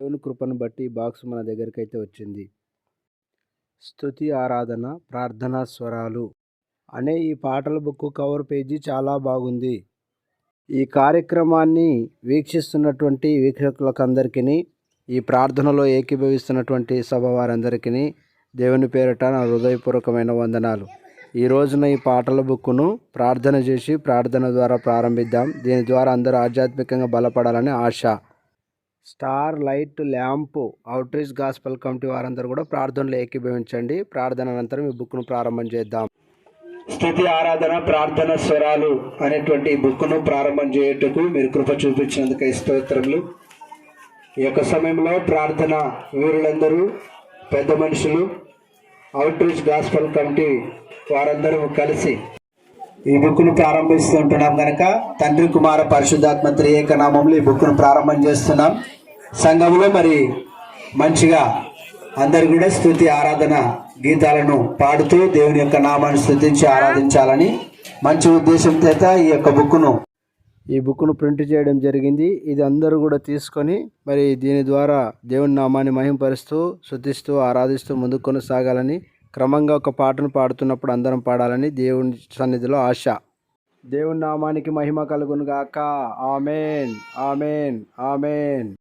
దేవుని కృపను బట్టి బాక్స్ మన దగ్గరికి అయితే వచ్చింది. స్తుతి ఆరాధన ప్రార్థనా స్వరాలు అనే ఈ పాటల బుక్ కవర్ పేజీ చాలా బాగుంది. ఈ కార్యక్రమాన్ని వీక్షిస్తున్నటువంటి వీక్షకులకందరికీ ఈ ప్రార్థనలో ఏకీభవిస్తున్నటువంటి సభ వారందరికీ దేవుని పేరిట నా హృదయపూర్వకమైన వందనాలు. ఈ రోజున ఈ పాటల బుక్ను ప్రార్థన చేసి ప్రార్థన ద్వారా ప్రారంభిద్దాం. దీని ద్వారా అందరూ ఆధ్యాత్మికంగా బలపడాలని ఆశ. Star light lamp outreach gospel committee వారందరూ కూడా ప్రార్థనలు ఏకీభవించండి. ప్రార్థన అనంతరం ఈ బుక్ను ప్రారంభం చేద్దాం. స్థుతి ఆరాధన ప్రార్థన స్వరాలు అనేటువంటి బుక్ను ప్రారంభం చేయుటకు మీరు కృప చూపించినందుకు స్తోత్రములు. ఈ యొక్క సమయంలో ప్రార్థన వీరులందరూ పెద్ద మనుషులు అవుట్రీచ్ గాస్పల్ కమిటీ వారందరూ కలిసి ఈ బుక్ను ప్రారంభిస్తుంటున్నాం కనుక తండ్రి కుమార పరిశుద్ధాత్మ త్రియేక నామంలో ఈ బుక్ను ప్రారంభం చేస్తున్నాం. సంఘంలో మరి మంచిగా అందరు కూడా స్థుతి ఆరాధన గీతాలను పాడుతూ దేవుని యొక్క నామాన్ని స్థుతించి ఆరాధించాలని మంచి ఉద్దేశంతో అయితే ఈ యొక్క బుక్ను ఈ బుక్ను ప్రింట్ చేయడం జరిగింది. ఇది అందరూ కూడా తీసుకొని మరి దీని ద్వారా దేవుని నామాన్ని మహింపరుస్తూ శుద్ధిస్తూ ఆరాధిస్తూ ముందుకు కొనసాగాలని క్రమంగా ఒక పాటను పాడుతున్నప్పుడు అందరం పాడాలని దేవుని సన్నిధిలో ఆశ. దేవుని నామానికి మహిమ కలుగును గాక ఆమెన్. ఆమెన్. ఆమెన్.